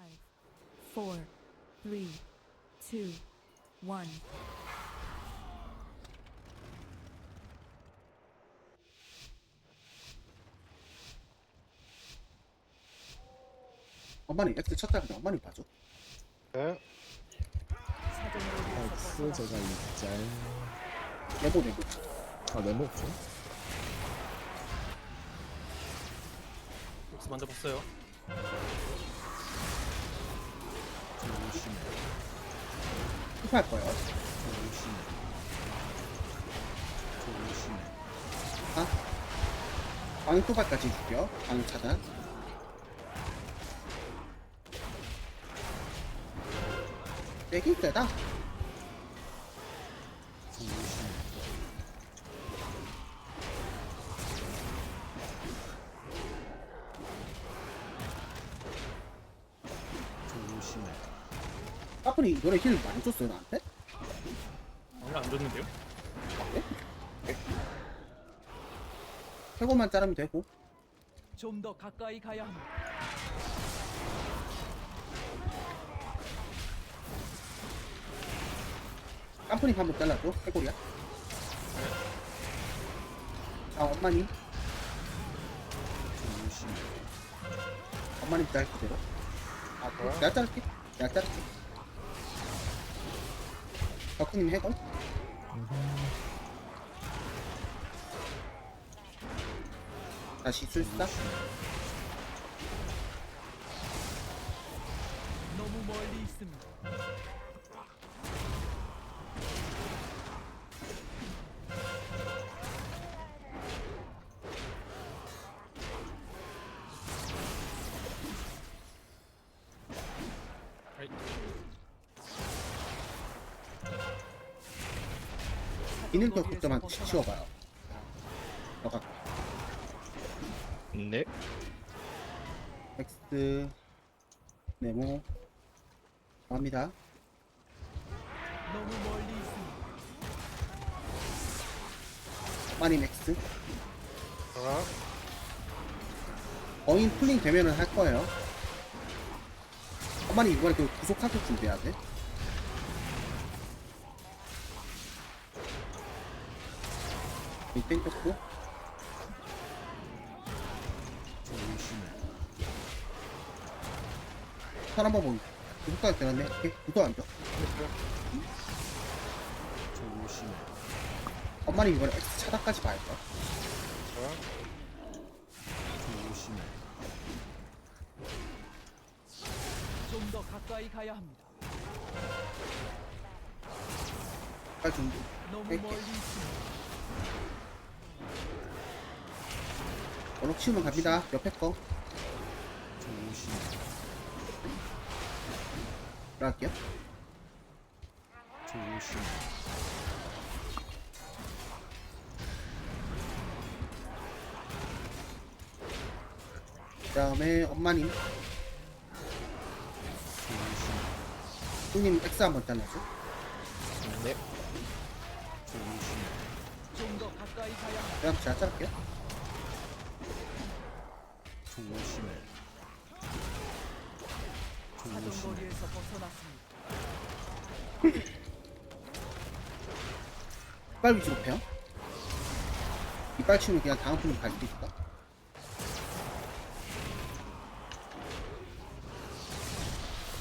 Five, four, three, two, one. 엄마님 X 쳤다 그냥 엄마님 봐줘 네. 엑스 위해서 제가 이짤 내보 내보 아 네모 없죠? 복스 먼저 봤어요. 흡할 거예요. 아? 토발까지 줄게요. 방위 차단. 되게 세다 까프니 이번에 힐 많이 줬어요 나한테? 오늘 안 줬는데요? 해고만 자르면 되고 좀 더 가까이 가야 합니다. 깜프니 한번 잘라줘 해골이야 아 엄마님 조심해 엄마님 짤 그대로 아 그래? 내가 자를게 내가 자를게 덕후님 해골 다시 술사 너무 멀리 있습니다. 기능도 걱정한 치워봐요. 너가 네. X 네모. 갑니다. 너무 멀리. 마님 X. 아, 어인 풀링 되면은 할 거예요. 엄마님 이번에 그 구속 사격 준비해야 돼 이 땡겼고 선 한번 보기 사격 되었네 오케이 안줘 조심해 엄마님 이번에 X 차단까지 봐야 돼 조심해 좀더 가까이 가야 합니다. 빨리 준비 너무 뺄게. 멀리 있습니다. 언어 치우면 갑니다. 옆에 거. 들어갈게요 조심해 그 다음에 엄마님. 조심해 형님 X 한번 잘라줘. 네. 그냥 제가 자를게요. 조심해. 조심해. 사정거리에서 벗어났습니다. 이빨 위주로 패요? 이빨 치우면 그냥 다음 분으로 갈 수 있다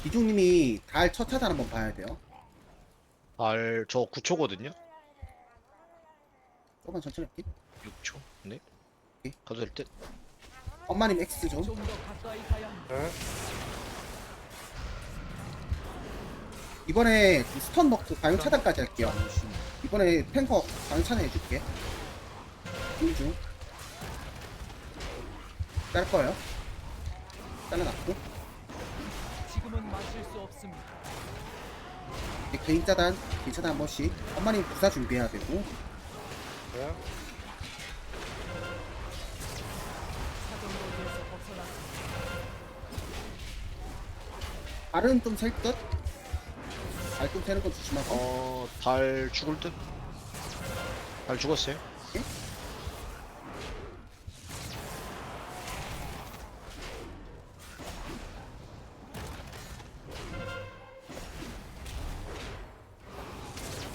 이중님이 달첫 차단 한번 봐야 돼요. 알, 저 9초거든요? 조금만 천천히 할게 6초? 네? 오케이. 가도 될 듯? 엄마님 X 좀 합니다. 이번에 그 스턴 먹고 과용 차단까지 할게요 이번에 탱커 과용 차단 해줄게 인중 짤 거예요 잘라놨고 지금은 마실 수 없습니다. 이제 개인 차단 개인 차단 한 번씩 엄마님 부사 준비해야 되고 사 발은 좀 셀 듯? 발좀 세는 거 조심하고 어, 달 죽을 듯? 달 죽었어요?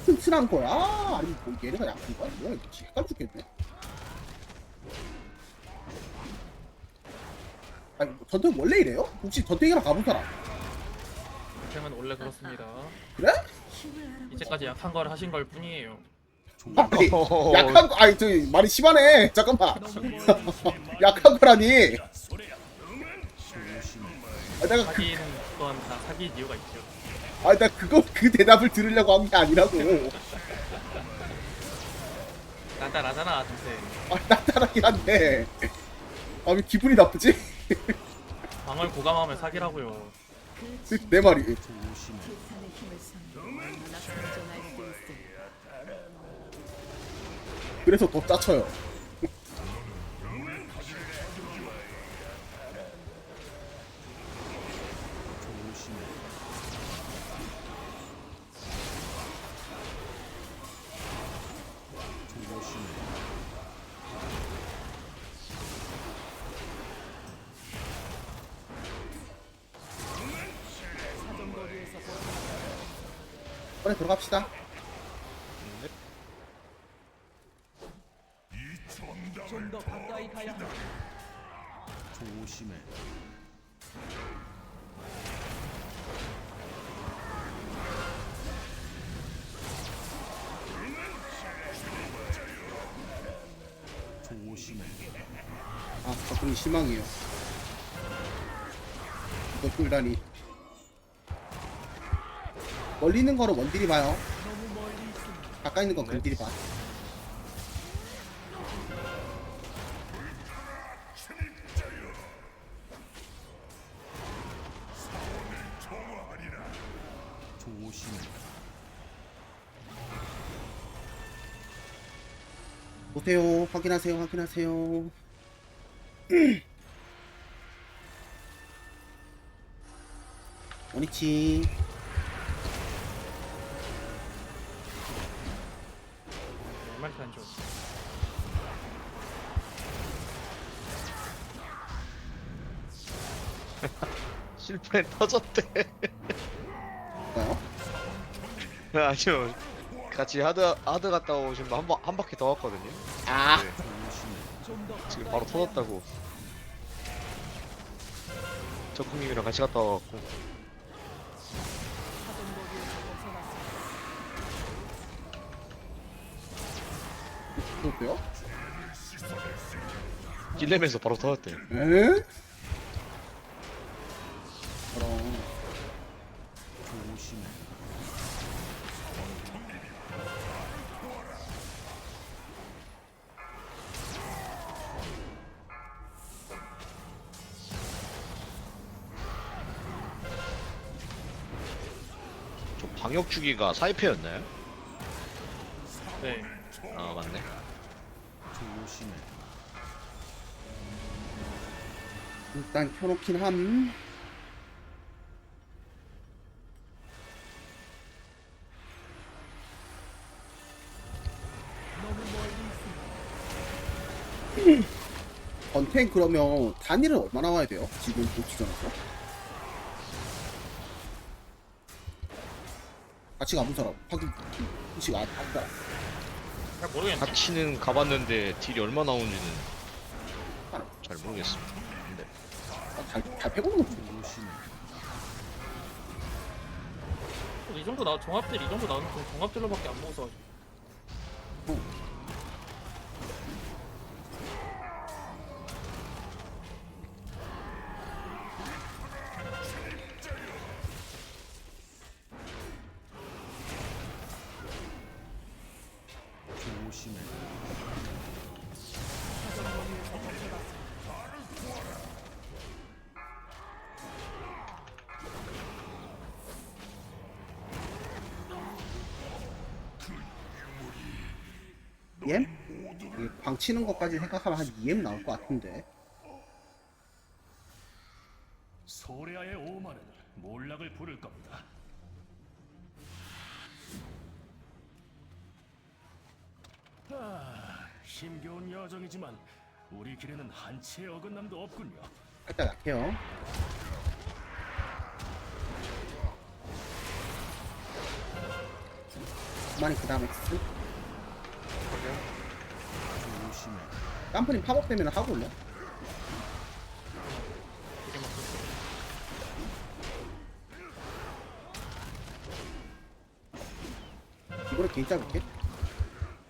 튼튼한 거야? 아니 뭐 얘네가 약한 거야? 뭐야 이거 헷갈 죽겠네 아니 뭐 전투 원래 이래요? 혹시 전투기랑 가본 사람? 그러면 원래 그렇습니다. 그래? 이제까지 약한 걸 하신 걸 뿐이에요. 아니 약한 거 아니 저 말이 심하네 잠깐만. 약한 거라니. 아, 내가 그, 사기는 또한 다 사기 이유가 있죠. 아니 나 그거 그 대답을 들으려고 한 게 아니라고 나다라잖아, 동생. 아 나타나긴 한데 아 왜 기분이 나쁘지? 방을 고감하면 사기라고요. 내 말이 있을까? 그래서 더 짜쳐요 빨리 들어갑시다 좀 더 가까이 가야 합니다. 조심해. 조심해. 아 가끔이 실망이에요 이거 꿀다니 멀리 있는 거는 원딜이 봐요. 가까이 있는 건 근딜이 봐. 보세요. 확인하세요. 확인하세요. 원위치 안 좋아. 실패 터졌대. 뭐요? 아니요. 같이 하드 하드 갔다 오신 분한 바, 한 바퀴 더 왔거든요. 아 네, 지금 바로 터졌다고. 적국님이랑 같이 갔다 와갖고 그렇고요 찔레면서 바로 터졌대. 에? 그럼. 저 방역 주기가 사이페였나요? 네. 조심해. 일단 켜놓긴 함. 건탱 그러면 단위를 얼마나 와야 돼요? 지금 보치전에서 같이 가본 사람 확인 혹시 아, 아까 잘 모르겠네. 같이는 가봤는데 딜이 얼마 나오는지는 잘 모르겠습니다. 근데 잘, 잘 패고는 거. 이 정도 나 종합들 이 정도 나오는 건 종합들로밖에 안 먹어서 조 이광 치는 것까지 생각하면 한 EM 나올 것 같은데 소레아의 오마는 몰락을 부를 겁니다. 아, 힘겨운 여정이지만 우리 길에는 한 치의 어긋남도 없군요. 살짝 약해요 엄마님 그 다음에 X 조심해. 깜프님 팝업 되면 하고 그렇게. 이거를 개인 잡을게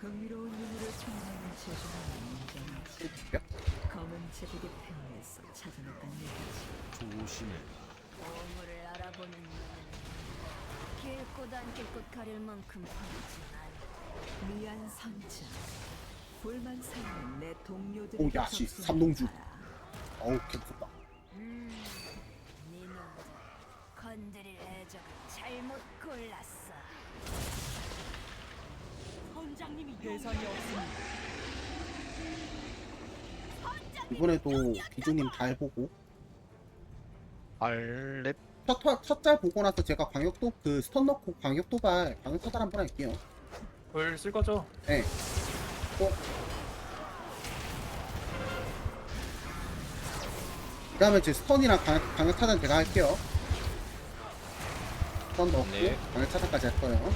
흥미로운 유물을 총하는 제주는. 뼈. 검은 제국의 폐허에서 찾아냈단 얘기지. 조심해. 보물을 알아보는 눈은 길꽃 안 길꽃 가릴 만큼 파랗지만 미안 선자. 내 오, 야씨, 접수하지 삼동주. 어우 개 무섭다 음, 니놈들 건드릴 애적을 잘못 골랐어. 선장님이 대상이 없습니다. 이번에도 비주님 잘 보고 알렙 첫짤 보고 나서 제가 광역도 그 스턴 넣고 광역 도발 광역 차단 한번 할게요 벌쓸 거죠? 네. 또. 그 다음에 이제 스턴이랑 광역, 광역 차단 제가 할게요. 스턴 넣고, 네. 광역 차단까지 할 거예요.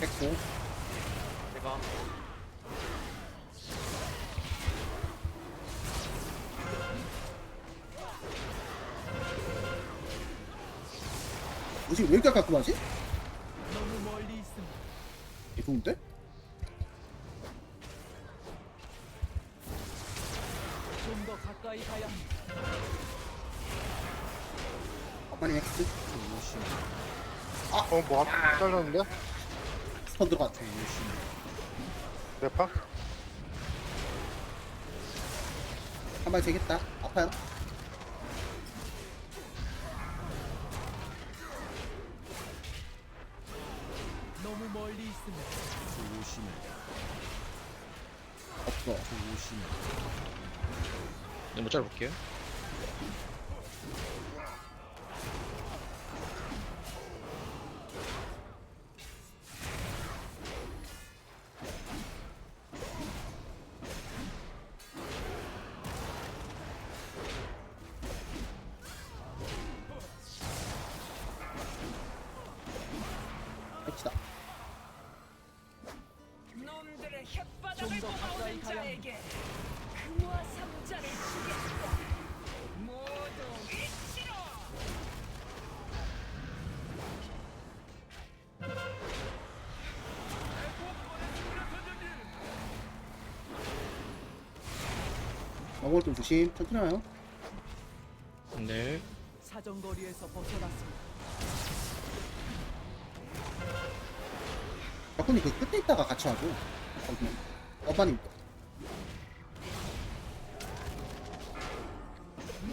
했고, 제가 뭐지, 왜 이렇게 깔끔하지? 좋은데? 좀 더 가까이 가야 합니다. X, 조심해. 어, 뭐, 한 잘랐는데? 스턴 들어갔죠. 조심해. 대파? 한발 재겠다. 아파요. 조심해. 너무 짧을게요 넘어올 때 조심. 천천히 와요. 네 사정거리에서 벗어났습니다. 덕분이 그 끝에 있다가 같이. 거기. 어바님.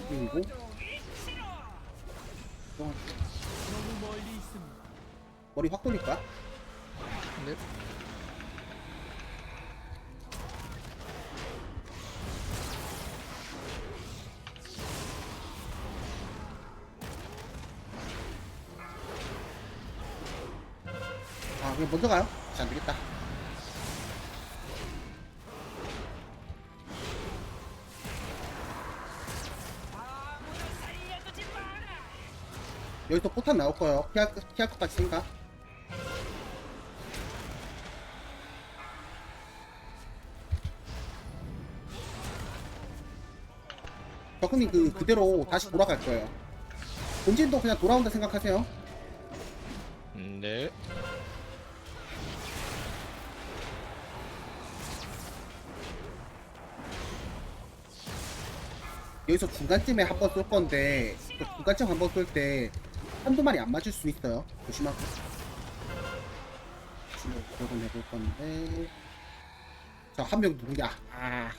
그리고, 또 너무 멀리 있습니다. 머리 확 돌릴 거야? 네. 먼저 가요. 안 되겠다. 여기서 포탄 나올 거예요. 피할, 피할 것까지 생각. 덕훈님 그, 그대로 다시 돌아갈 거예요. 본진도 그냥 돌아온다 생각하세요. 네 여기서 중간쯤에 한 번 쏠 건데, 그 중간쯤 한 번 쏠 때 한두 마리 안 맞을 수 있어요. 조심하고. 조심하고 그러고 해볼 건데. 저한명 누구냐? 아.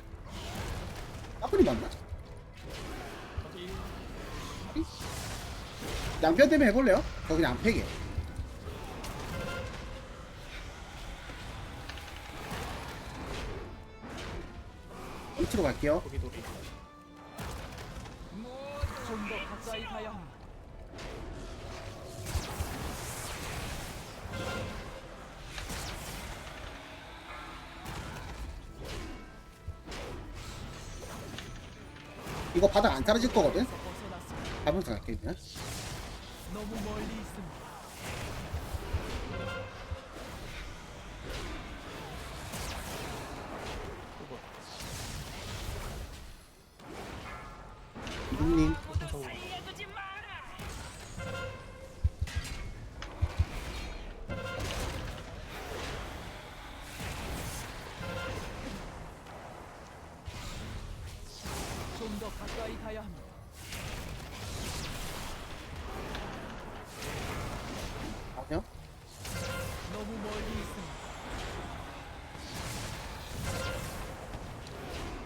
까불이 맞나? 양변 되면 해볼래요? 저 그냥 안 패게. 위치로 갈게요. 거기 좀 더 가까이 가야 함. 이거 바닥 안 사라질 거거든? 잡을 수 있게 그냥 너무 멀리 있음. 님 가까이 가야 합니다. 아니요? 너무 멀리 있습니다.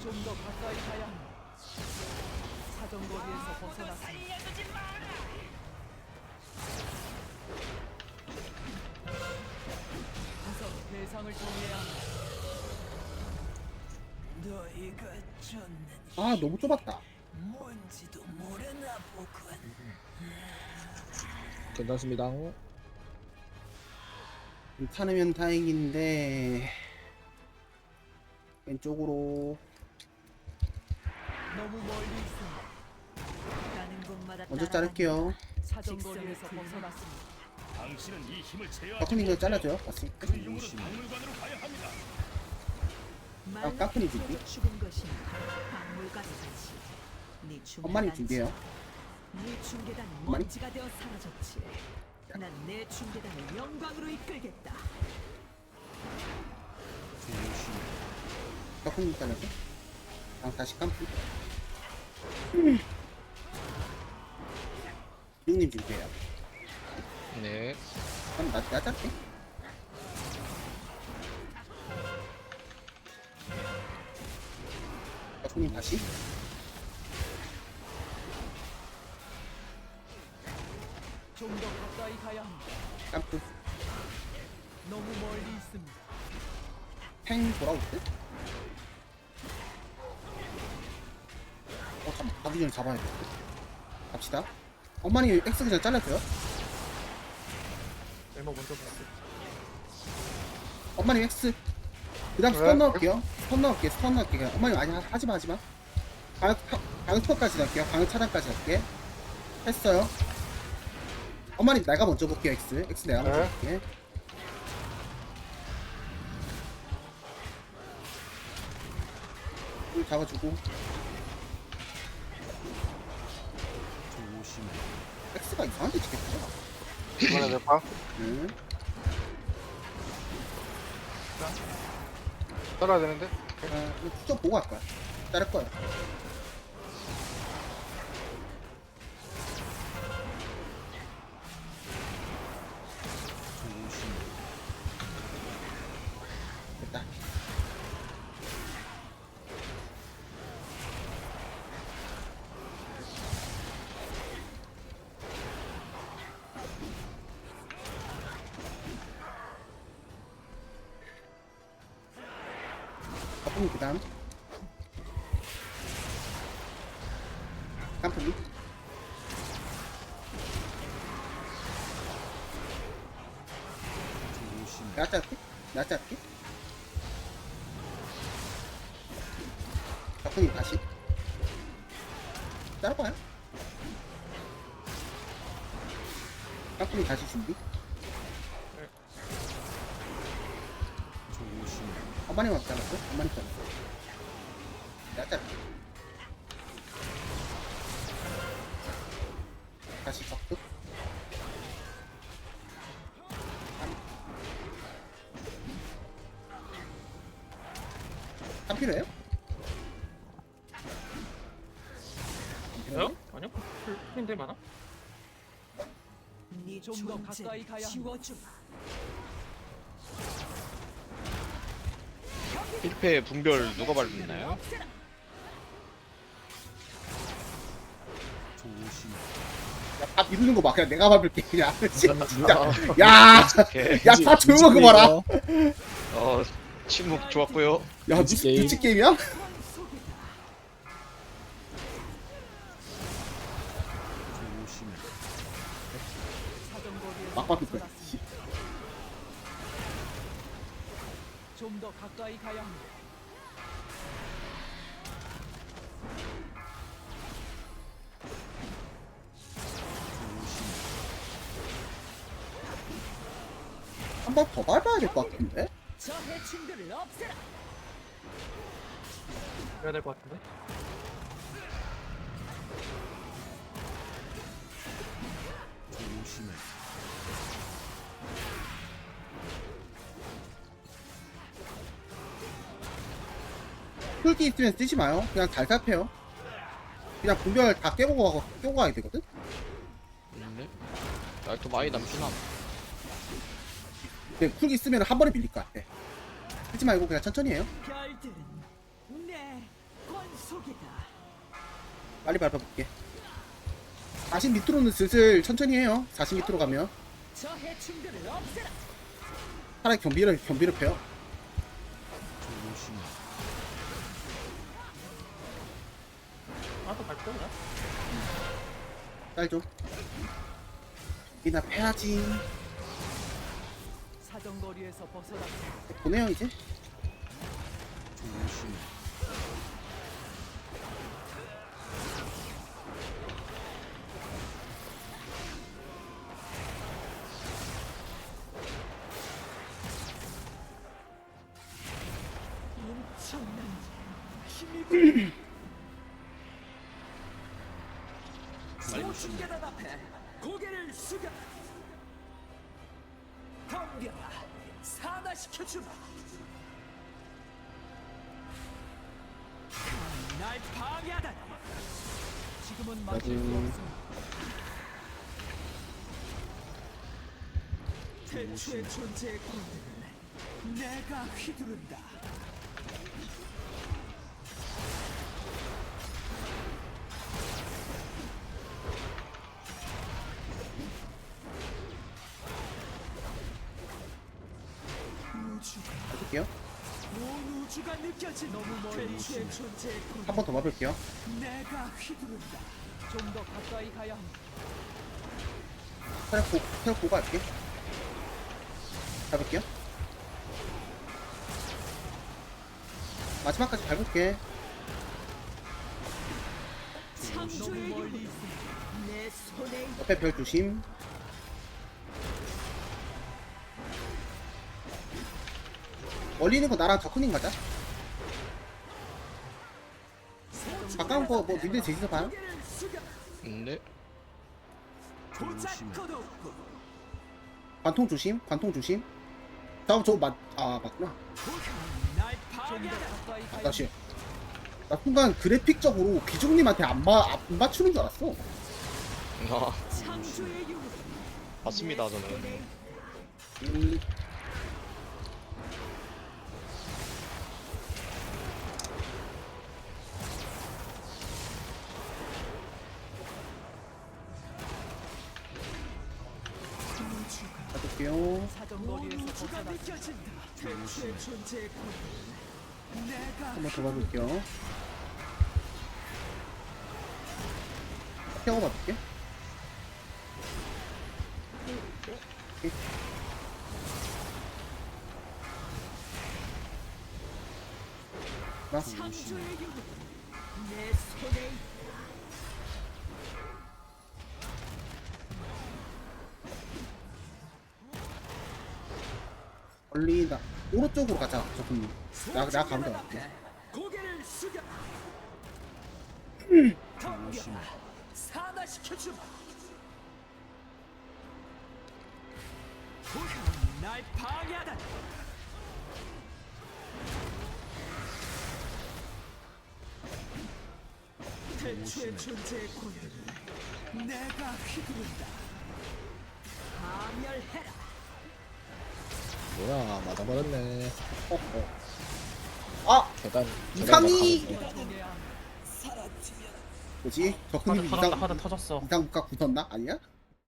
좀 더 가까이 가야 합니다. 사정거리에서 벗어났습니다. 가서 대상을 정해야 합니다. 너희가 졌는 아 너무 좁았다 괜찮습니다. 괜찮으면 다행인데 왼쪽으로 너무 멀리 있습니다. 가는 곳마다 먼저 자를게요 벗어났습니다. 당신은 이 힘을 못해 잘라줘요 왔으니까 그 이용으로 박물관으로 가야 합니다. 아 준비 죽은. 네 엄마님 준비해요 네 중계단은 엄마님? 먼지가 되어 사라졌지. 난 내 중계단을 영광으로 이끌겠다. 까프님 잘라줘 아 다시 깜프 이동님 준비해요 네. 그럼 나, 나 잘게 까프님 다시 좀 더 가까이 가야 합니다. 깜프 너무 멀리 있습니다. 팽 돌아올 듯? 어, 잠 가기 전에 잡아야 돼. 갑시다. 엄마님 X 그냥 잘라줘요. 얼마 먼저 봤어. 엄마님 X. 그 다음 왜? 스턴 넣을게요. 스턴 넣을게요. 스턴 넣을게요. 그냥 엄마님 아니, 하- 하지마, 하지마. 방역, 방역 투어까지 넣을게요. 방역 차단까지 넣을게. 했어요. 엄마님 내가 먼저 볼게요, X. X 내가 먼저 네. 볼게. 물 잡아주고. 조심해. X가 이상하게 찍혔죠? 이번에 내 파. 응. 따라야 되는데? 아, 이거 쭉 보고 할 거야. 자를 거야. 깜풍이 그 다음. 조심해. 내가 자를게. 내가 자를게. 필요해요? 저요? 아니요. 풀 풀인데 많아? 네 좀더 가까이 가야. 지워주마. 필패 분별 누가 밟나요? 조심해. 야, 다 미루는 거 봐. 그냥 내가 밟을게. 그냥. 진짜. 야! 오케이. 야, 다 조용하게 봐라. 어, 침묵 좋았고요. 야, 눈치, 게임. 눈치 게임이야? 조심해. 사정거리에서 막 밟을 거야. 벗어났습니다. 좀더 가까이 가야 합니다. 한번 더 밟아야 될 것 같은데? 저 해충들을 없애라. 해야 될 것 같은데? 조심해. 풀기 있으면 쓰지 마요. 그냥 달탑해요. 그냥 분별 다 깨보고 가고 깨고 가야 되거든. 네. 아, 날도 많이 남긴 함. 근데 풀기 쓰면 한 번에 밀릴 것 같아. 쓰지 말고 그냥 천천히 해요. 빨리 밟아볼게. 40 밑으로는 슬슬 천천히 해요. 40 밑으로 가면. 차라리 경비를 경비를 패요. 아또 갈 거야? 딸 좀. 이나 패야지. 사정거리에서 벗어나 보내요 이제. 엄청난 힘이 소중계단 앞에 고개를 숙여 덤벼라 사나시켜주마 감히 날 방해하다니 지금은 마실 수. 없습니다. 대추의 존재의 권능을 내가 휘두른다 한 번더 밟을게요. 내가 휘두른다 좀더 가까이 가야 합니다. 체력 보 체력 보고 할게. 밟을게요. 마지막까지 밟을게. 너무 창조의 멀리 힘을 있습니다. 내 손에 있다. 옆에 별 조심. 멀리 있는 거 나랑 저크닝 가자. 가까운 거뭐 님들 제시서 봐요. 없고 관통 조심. 관통 조심. 다음 저거 맞, 아, 맞구나. 가야 다시. 나 순간 그래픽적으로 기종님한테 안, 마, 안 맞추는 줄 알았어. 아 맞습니다 저는. 음, 가볼게요. 사정거리에서 우주가 벗어나 느껴진다 대추의 존재의 권능 내가 한번더 가볼게요. 태워 봐볼게. 오케이. 나 창조의 힘을 내 손에 걸린다. 오른쪽으로 가자. 조금. 나, 나 가면 돼. 방해하다니 대추의 존재의 권능을 내가 휘두른다 파멸해라 뭐야 맞아버렸네 어, 어. 아! 계단 이상이! 계단. 뭐지? 하드 이상, 터졌다 하드 터졌어 이상국가 굳었나? 아니야?